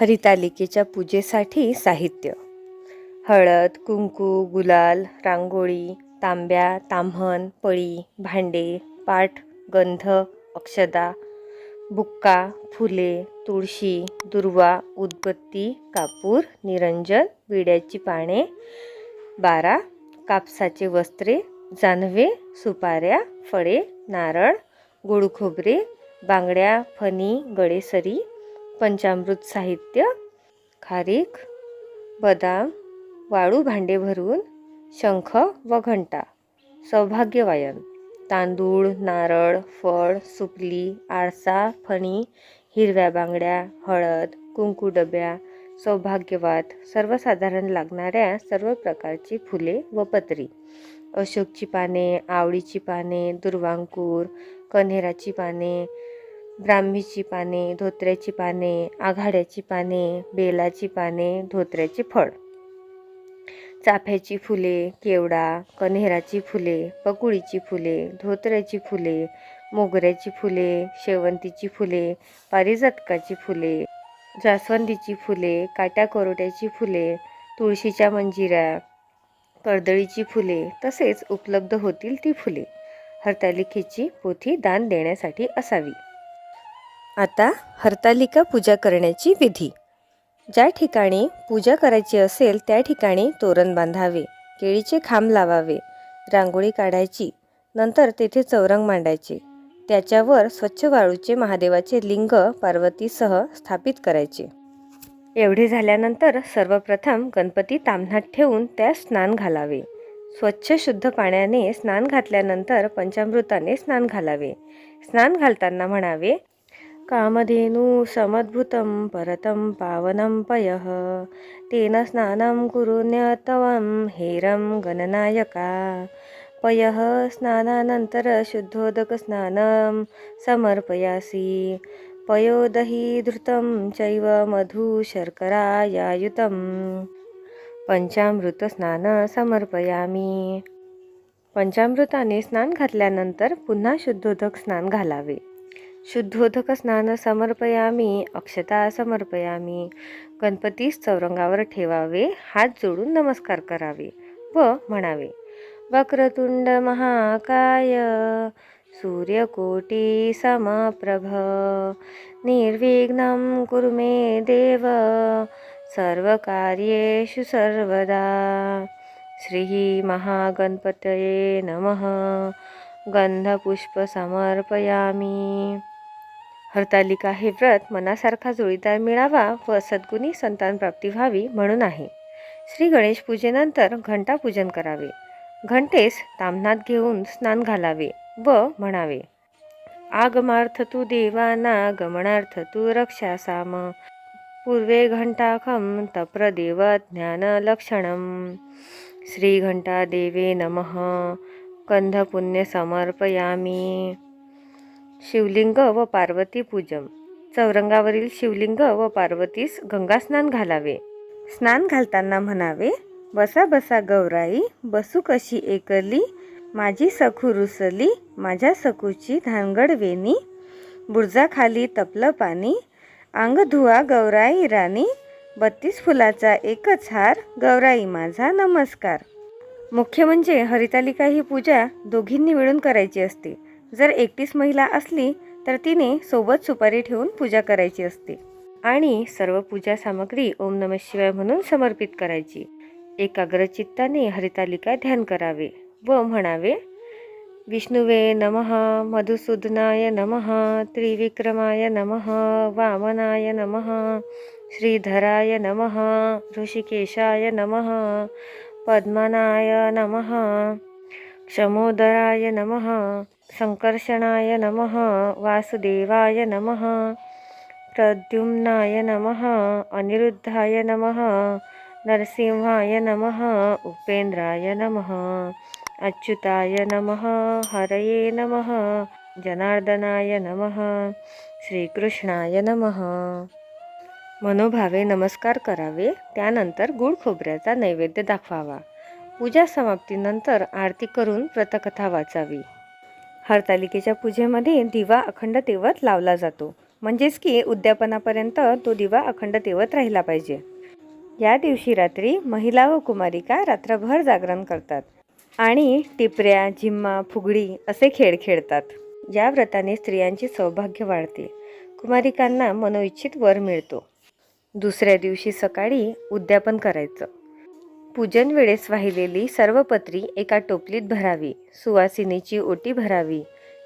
हरितालिकेच्या पूजेसाठी साहित्य. हळद कुंकू गुलाल रांगोळी तांब्या ताम्हण पळी भांडे पाठ गंध अक्षदा बुक्का फुले तुळशी दुर्वा उदबत्ती कापूर निरंजन विड्याची पाने बारा कापसाचे वस्त्रे जानवे सुपाऱ्या फळे नारळ गुळ खोबरे बांगड्या फणी गळेसरी पंचामृत साहित्य खारीक बदाम वाळू भांडे भरून शंख व घंटा. सौभाग्यवायन. तांदूळ नारळ फळ सुपली आरसा फणी हिरव्या बांगड्या हळद कुंकू डब्या सौभाग्यवाद सर्वसाधारण लागणाऱ्या सर्व प्रकारची फुले व पत्री. अशोकची पाने आवळीची पाने दुर्वांकूर कन्हेराची पाने ब्राह्मीची पाने धोत्र्याची पाने आघाड्याची पाने बेलाची पाने धोत्र्याचे फळ. चाफ्याची फुले केवडा कन्हेराची फुले पकुळीची फुले धोत्र्याची फुले मोगऱ्याची फुले शेवंतीची फुले पारिजातकाची फुले जास्वंदीची फुले काट्या कोरोट्याची फुले तुळशीच्या मंजिऱ्या कर्दळीची फुले तसेच उपलब्ध होतील ती फुले. हरतालिकेची पोथी दान देण्यासाठी असावी. आता हरतालिका पूजा करण्याची विधी. ज्या ठिकाणी पूजा करायची असेल त्या ठिकाणी तोरण बांधावे केळीचे खांब लावावे रांगोळी काढायची नंतर तेथे चौरंग मांडायचे. त्याच्यावर स्वच्छ वाळूचे महादेवाचे लिंग पार्वतीसह स्थापित करायचे. एवढे झाल्यानंतर सर्वप्रथम गणपती तामणात ठेवून त्यास स्नान घालावे. स्वच्छ शुद्ध पाण्याने स्नान घातल्यानंतर पंचामृताने स्नान घालावे. स्नान घालताना म्हणावे कामधेनु समद्भुतं परतं पावनं पयः। तेन स्नानं कुरुण्यतवं हेरं गणनायका। पयः स्नानानन्तरशुद्धोदकस्नानं समर्पयासि। पयोदही धृतं चैव मधुशर्करायायुतं पञ्चामृतस्नानं समर्पयामि समर्पयामी। पंचामृताने स्नान घातल्यानंतर पुन्हा शुद्धोदक स्नान घालावे। शुद्धोदक स्नान समर्पयामी अक्षता समर्पयामी गणपतीस चौरंगावर ठेवावे हात जोडून नमस्कार करावे व म्हणावे वक्रतुंड महाकाय सूर्यकोटी समप्रभ निर्विघ्नं कुरु मे देव सर्वकार्येषु सर्वदा श्री महागणपतये नमः गंधपुष्प समर्पयामी। हरतालिका हे व्रत मनासारखा जोडीदार मिळावा व सद्गुणी संतान प्राप्ती व्हावी म्हणून आहे. श्री गणेश पूजेनंतर घंटा पूजन करावे. घंटेस तामनात घेऊन स्नान घालावे व म्हणावे आगमार्थ तू देवाना गमनार्थ तू रक्षा साम पूर्वे घंटाखं तप्रदेव ज्ञानलक्षणं श्रीघंटा देवे नमः. कंधपुण्य समर्पयामी. शिवलिंग व पार्वती पूजन. चौरंगावरील शिवलिंग व पार्वतीस गंगास्नान घालावे. स्नान घालताना म्हणावे बसा बसा गौराई बसू कशी एकली? माझी सखू रुसली माझ्या सखूची धानगड वेणी. बुरजाखाली तपलं पाणी. अंग धुवा गौराई राणी. बत्तीस फुलाचा एकच हार. गौराई माझा नमस्कार. मुख्य म्हणजे हरितालिका ही पूजा दोघींनी मिळून करायची असते. जर एकटीच महिला असली तर तिने सोबत सुपारी ठेवून पूजा करायची असते. आणि सर्व पूजा सामग्री ओम नम शिवाय म्हणून समर्पित करायची. एकाग्र चित्ताने हरितालिका ध्यान करावे व म्हणावे विष्णुवे नमः मधुसूदनाय नमः त्रिविक्रमाय नमः वामनाय नमः श्रीधराय नमः ऋषिकेशाय नमः पद्मनाय नमः क्षमोदराय नमः संकर्षणाय नमः वासुदेवाय नमः प्रद्युम्नाय नमः अनिरुद्धाय नमः नरसिंहाय नमः उपेन्द्राय नमः अच्युताय नमः हरये नमः जनार्दनाय नमः श्रीकृष्णाय नमः। मनोभावे नमस्कार करावे त्यानंतर गुळ खोबऱ्याचा नैवेद्य दाखवावा. पूजा समाप्तीनंतर आरती करून व्रतकथा वाचावी. हरतालिकेच्या पूजेमध्ये दिवा अखंड तेवत लावला जातो. म्हणजेच की उद्यापनापर्यंत तो दिवा अखंड तेवत राहिला पाहिजे. या दिवशी रात्री महिला व कुमारिका रात्रभर जागरण करतात आणि टिपऱ्या झिम्मा फुगडी असे खेळ खेळतात. या व्रताने स्त्रियांचे सौभाग्य वाढते. कुमारिकांना मनोइच्छित वर मिळतो. दुसऱ्या दिवशी सकाळी उद्यापन करायचं. पूजन वेळेस वाहिलेली सर्व पत्री एका टोपलीत भरावी सुवासिनीची ओटी भरावी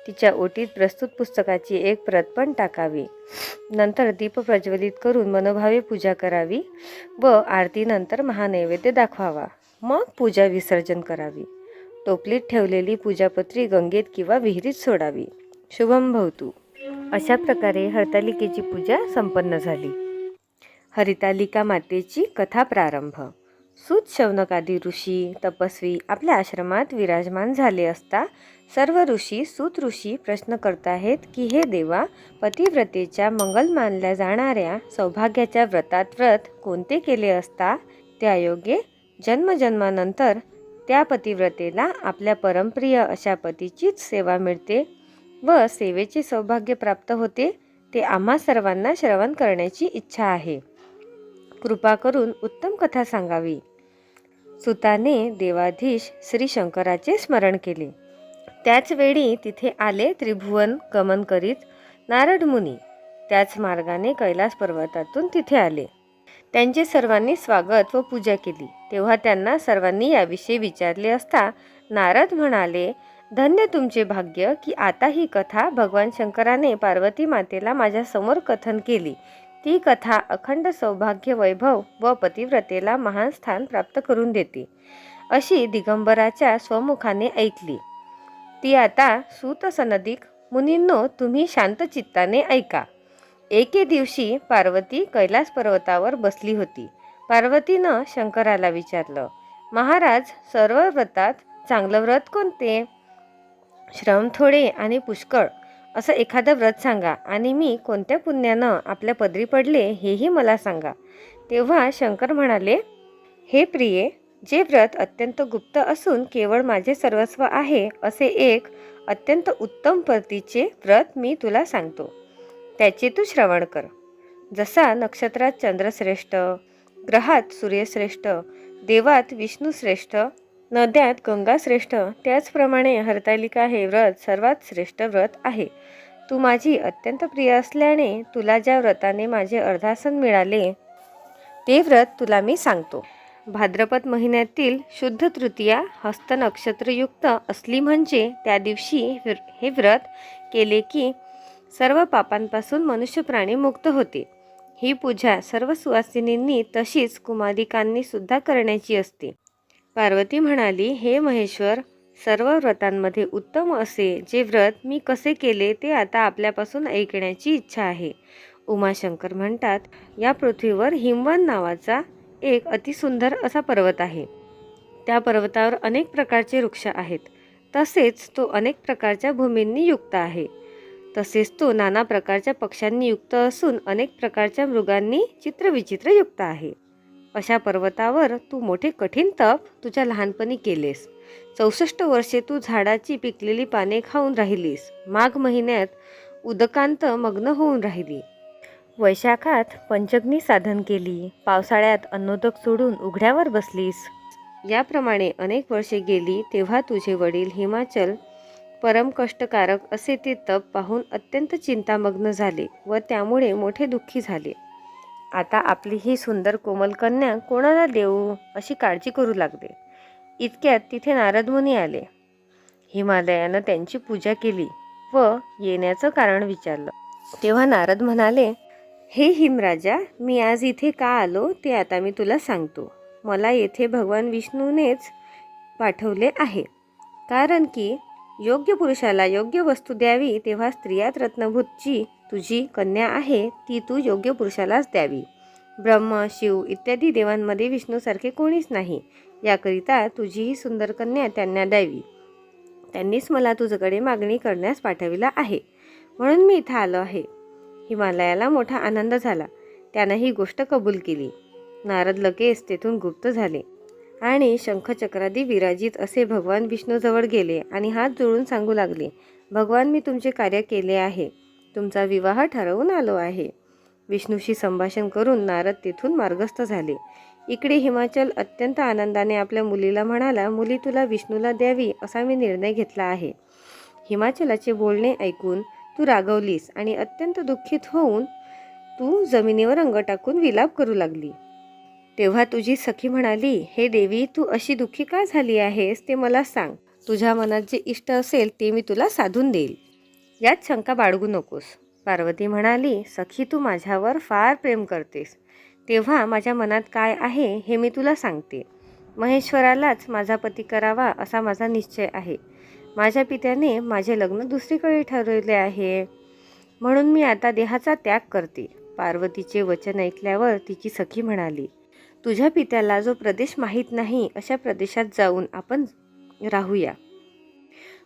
तिच्या ओटीत प्रस्तुत पुस्तकाची एक प्रत पण टाकावी. नंतर दीप प्रज्वलित करून मनोभावे पूजा करावी व आरतीनंतर महानैवेद्य दाखवावा. मग पूजा विसर्जन करावी. टोपलीत ठेवलेली पूजापत्री गंगेत किंवा विहिरीत सोडावी. शुभम भवतू. अशा प्रकारे हरतालिकेची पूजा संपन्न झाली. हरितालिका मातेची कथा प्रारंभ. सूत शौनकादी ऋषी तपस्वी आपल्या आश्रमात विराजमान झाले असता सर्व ऋषी सूत ऋषी प्रश्न करत आहेत की हे देवा पतिव्रतेच्या मंगल मानल्या जाणाऱ्या सौभाग्याच्या व्रतात व्रत कोणते केले असता? त्यायोगे जन्मजन्मानंतर त्या पतिव्रतेला आपल्या परमप्रिय अशा पतीचीच सेवा मिळते व सेवेचे सौभाग्य प्राप्त होते ते आम्हा सर्वांना श्रवण करण्याची इच्छा आहे. कृपा करून उत्तम कथा सांगावी. सुताने देवाधीश श्री शंकराचे स्मरण केले. त्याचवेळी तिथे आले त्रिभुवन गमन करीत नारद मुनी. त्याच मार्गाने कैलास पर्वतातून तिथे आले. त्यांचे सर्वांनी स्वागत व पूजा केली. तेव्हा त्यांना सर्वांनी याविषयी विचारले असता नारद म्हणाले धन्य तुमचे भाग्य की आता ही कथा भगवान शंकराने पार्वती मातेला माझ्यासमोर कथन केली. ती कथा अखंड सौभाग्य वैभव व पतिव्रतेला महान स्थान प्राप्त करून देते. अशी दिगंबराच्या स्वमुखाने ऐकली. ती आता सूत सनदिक मुनींनो तुम्ही शांत चित्ताने ऐका. एके दिवशी पार्वती कैलास पर्वतावर बसली होती. पार्वतीनं शंकराला विचारलं महाराज सर्व व्रतात चांगलं व्रत कोणते? श्रम थोडे आणि पुष्कळ. असं एखादं व्रत सांगा आणि मी कोणत्या पुण्यानं आपल्या पदरी पडले हेही मला सांगा. तेव्हा शंकर म्हणाले हे प्रिये जे व्रत अत्यंत गुप्त असून केवळ माझे सर्वस्व आहे असे एक अत्यंत उत्तम प्रतीचे व्रत मी तुला सांगतो. त्याचे तू श्रवण कर. जसा नक्षत्रात चंद्रश्रेष्ठ ग्रहात सूर्यश्रेष्ठ देवात विष्णूश्रेष्ठ नद्यात गंगाश्रेष्ठ त्याचप्रमाणे हरतालिका हे व्रत सर्वात श्रेष्ठ व्रत आहे. तू माझी अत्यंत प्रिय असल्याने तुला ज्या व्रताने माझे अर्धासन मिळाले ते व्रत तुला मी सांगतो. भाद्रपद महिन्यातील शुद्ध तृतीया हस्त नक्षत्रयुक्त असली म्हणजे त्या दिवशी हे व्रत केले की सर्व पापांपासून मनुष्य प्राणी मुक्त होते. ही पूजा सर्व सुवासिनींनी तशीच कुमारिकांनी सुद्धा करण्याची असते. पार्वती म्हणाली हे महेश्वर सर्व व्रतांमध्ये उत्तम असे जे व्रत मी कसे केले ते आता आपल्यापासून ऐकण्याची इच्छा आहे. उमाशंकर म्हणतात या पृथ्वीवर हिमवन नावाचा एक अतिसुंदर असा पर्वत आहे. त्या पर्वतावर अनेक प्रकारचे वृक्ष आहेत. तसेच तो अनेक प्रकारच्या भूमींनी युक्त आहे. तसेच तो नाना प्रकारच्या पक्ष्यांनी युक्त असून अनेक प्रकारच्या मृगांनी चित्रविचित्र युक्त आहे. अशा पर्वतावर तू मोठे कठीण तप तुझ्या लहानपणी केलेस. चौसष्ट वर्षे तू झाडाची पिकलेली पाने खाऊन राहिलीस. माघ महिन्यात उदकांत मग्न होऊन राहिली. वैशाखात पंचग्नी साधन केली. पावसाळ्यात अन्नोदक सोडून उघड्यावर बसलीस. याप्रमाणे अनेक वर्षे गेली तेव्हा तुझे वडील हिमाचल परम कष्टकारक असे ते तप पाहून अत्यंत चिंतामग्न झाले व त्यामुळे मोठे दुःखी झाले. आता आपली ही सुंदर कोमल कन्या कोणाला देऊ अशी काळजी करू लागले. इतक्यात तिथे नारदमुनी आले. हिमालयानं त्यांची पूजा केली व येण्याचं कारण विचारलं. तेव्हा नारद म्हणाले हे हिमराजा मी आज इथे का आलो ते आता मी तुला सांगतो. मला येथे भगवान विष्णूनेच पाठवले आहे. कारण की योग्य पुरुषाला योग्य वस्तू द्यावी तेव्हा स्त्रियात रत्नभूतची तुझी कन्या आहे ती तू योग्य पुरुषालाच द्यावी. ब्रह्म शिव इत्यादी देवांमध्ये विष्णूसारखे कोणीच नाही. याकरिता तुझी ही सुंदर कन्या त्यांना द्यावी. त्यांनीच मला तुझ्याकडे मागणी करण्यास पाठविला आहे. म्हणून मी इथं आलो आहे. हिमालयाला मोठा आनंद झाला. त्यानं ही गोष्ट कबूल केली. नारद लगेच तेथून गुप्त झाले. आणि शंखचक्रादी विराजित असे भगवान विष्णूजवळ गेले आणि हात जोडून सांगू लागले भगवान मी तुमचे कार्य केले आहे. तुमचा विवाह ठरवून आलो आहे. विष्णूशी संभाषण करून नारद तेथून मार्गस्थ झाले. इकडे हिमाचल अत्यंत आनंदाने आपल्या मुलीला म्हणाला मुली तुला विष्णूला द्यावी असा मी निर्णय घेतला आहे. हिमाचलाचे बोलणे ऐकून तू रागवलीस आणि अत्यंत दुःखित होऊन तू जमिनीवर अंग टाकून विलाप करू लागली. तेव्हा तुझी सखी म्हणाली हे देवी तू अशी दुःखी का झाली आहेस ते मला सांग. तुझ्या मनात जे इष्ट असेल ते मी तुला साधून देईल. यात शंका बाळगू नकोस. पार्वती म्हणाली सखी तू माझ्यावर फार प्रेम करतेस. तेव्हा माझ्या मनात काय आहे हे मी तुला सांगते. महेश्वरालाच माझा पती करावा असा माझा निश्चय आहे. माझ्या पित्याने माझे लग्न दुसरीकडे ठरवले आहे. म्हणून मी आता देहाचा त्याग करते. पार्वतीचे वचन ऐकल्यावर तिची सखी म्हणाली तुझ्या पित्याला जो प्रदेश माहीत नाही अशा प्रदेशात जाऊन आपण राहूया.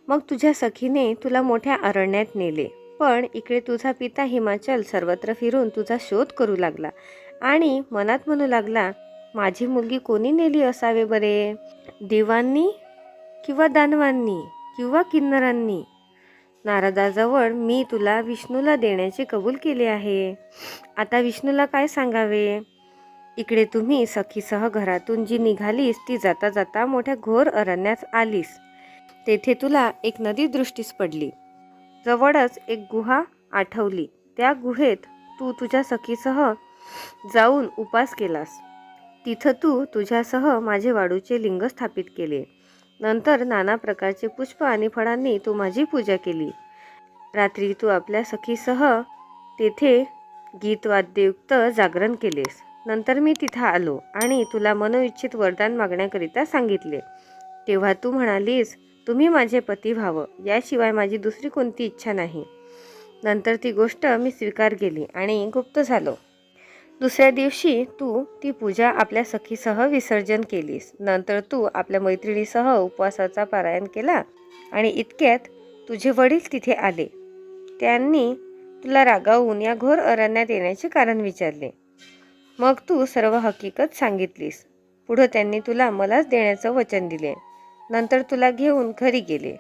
मग तुझ्या सखीने तुला मोठ्या अरण्यात नेले. पण इकडे तुझा पिता हिमाचल सर्वत्र फिरून तुझा शोध करू लागला. आणि मनात म्हणू लागला माझी मुलगी कोणी नेली असावे बरे? देवांनी किंवा दानवांनी किंवा किन्नरांनी? नारदाजवळ मी तुला विष्णूला देण्याचे कबूल केले आहे. आता विष्णूला काय सांगावे? इकडे तुम्ही सखीसह घरातून जी निघालीस ती जाता जाता मोठ्या घोर अरण्यात आलीस. तेथे तुला एक नदी दृष्टीस पडली. जवळच एक गुहा आठवली. त्या गुहेत तू तुझ्या सखीसह जाऊन उपास केलास. तिथं तू तुझ्यासह माझे वाडूचे लिंग स्थापित केले. नंतर नाना प्रकारचे पुष्प आणि फळांनी तू माझी पूजा केली. रात्री तू आपल्या सखीसह तेथे गीतवाद्ययुक्त जागरण केलेस. नंतर मी तिथं आलो आणि तुला मनोइच्छित वरदान मागण्याकरिता सांगितले. तेव्हा तू म्हणालीस तुम्ही माझे पती व्हावं. याशिवाय माझी दुसरी कोणती इच्छा नाही. नंतर ती गोष्ट मी स्वीकार केली आणि गुप्त झालो. दुसऱ्या दिवशी तू ती पूजा आपल्या सखीसह विसर्जन केलीस. नंतर तू आपल्या मैत्रिणीसह उपवासाचा पारायण केला आणि इतक्यात तुझे वडील तिथे आले. त्यांनी तुला रागावून या घोर अरण्यात येण्याचे कारण विचारले. मग तू सर्व हकीकत सांगितलीस. पुढं त्यांनी तुला मलाच देण्याचं वचन दिले. नंतर तुला घेऊन घरी गेले.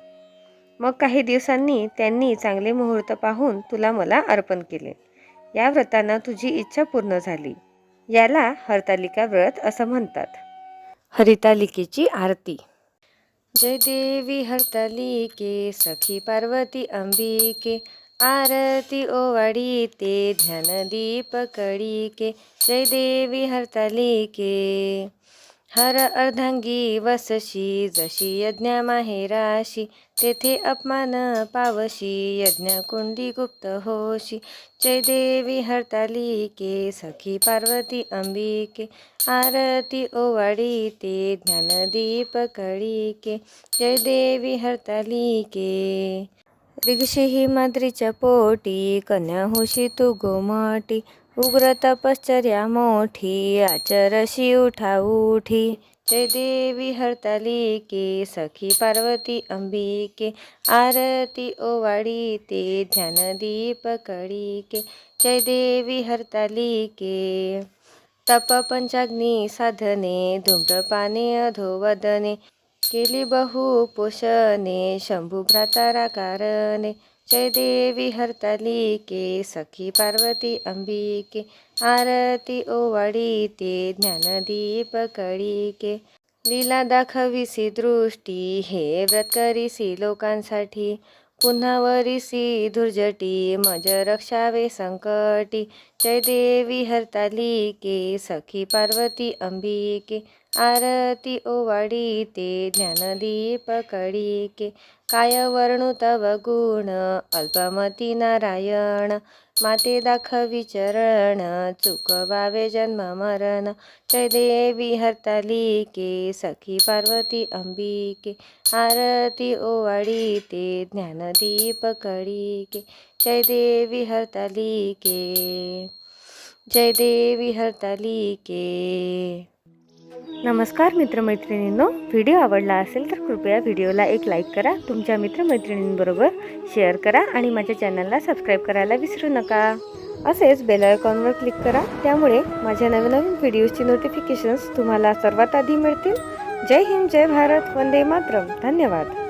मग काही दिवसांनी त्यांनी चांगले मुहूर्त पाहून तुला मला अर्पण केले. या व्रतानं तुझी इच्छा पूर्ण झाली. याला हरतालिका व्रत असं म्हणतात. हरितालिकेची आरती. जय देवी हरतालिके सखी पार्वती अंबिके आरती ओवाडी ते ध्यानदीप कडिके जय देवी हरतालिके. हर अर्धांगी वसशी जशी यज्ञ माहेराशी तेथे अपमान पावशी यज्ञकुंडी गुप्त होशी. जयदेवी हरतालिके सखी पार्वती अंबिके. आरती ओवाडी ते ज्ञानदीप कळीके. जयदेवी हरतालिके रिगशी ही माद्रीच्या पोटी कन्या होशी तू गोमाटी. उग्र तपश्चर्या मोठी आचरशी उठा उठी. जय देवी हरतालिके सखी पार्वती अंबिके आरती ओवाडी ते ध्यानदीप कळीके जय देवी हरतालिके तप पंचाग्नी साधने धूम्रपाने अधोवदने केली बहु पोषणे शंभू भ्रातारा कारणे। जय देवी हरतालिके सखी पार्वती अंबिके आरती ओवाडी ते ज्ञानदीप कळीके. लीला दाखविसी दृष्टी हे व्रत करीसी लोकांसाठी. पुन्हा वरीसी धुर्जटी मज रक्षावे संकटी. जय देवी हरतालिके सखी पार्वती अंबिके आरती ओवाडी ते ज्ञानदीप कळीके. काय वर्णू तव गुण अल्पमती नारायण माते दाखवी चरण चुकवावे जन्म मरण जय देवी हरतालिके सखी पार्वती अंबिके आरती ओवाडी ते ज्ञानदीप कळीके जय देवी हरतालिके जय देवी हरतालिके। नमस्कार मित्रमैत्रिणींनो व्हिडिओ आवडला असेल तर कृपया व्हिडिओला एक लाईक करा तुमच्या मित्रमैत्रिणींबरोबर शेअर करा आणि माझ्या चॅनलला सबस्क्राईब करायला विसरू नका. असेच बेल आयकॉनवर क्लिक करा त्यामुळे माझ्या नवीन नवीन व्हिडिओजची नोटिफिकेशन्स तुम्हाला सर्वात आधी मिळतील. जय हिंद जय भारत वंदे मातरम. धन्यवाद.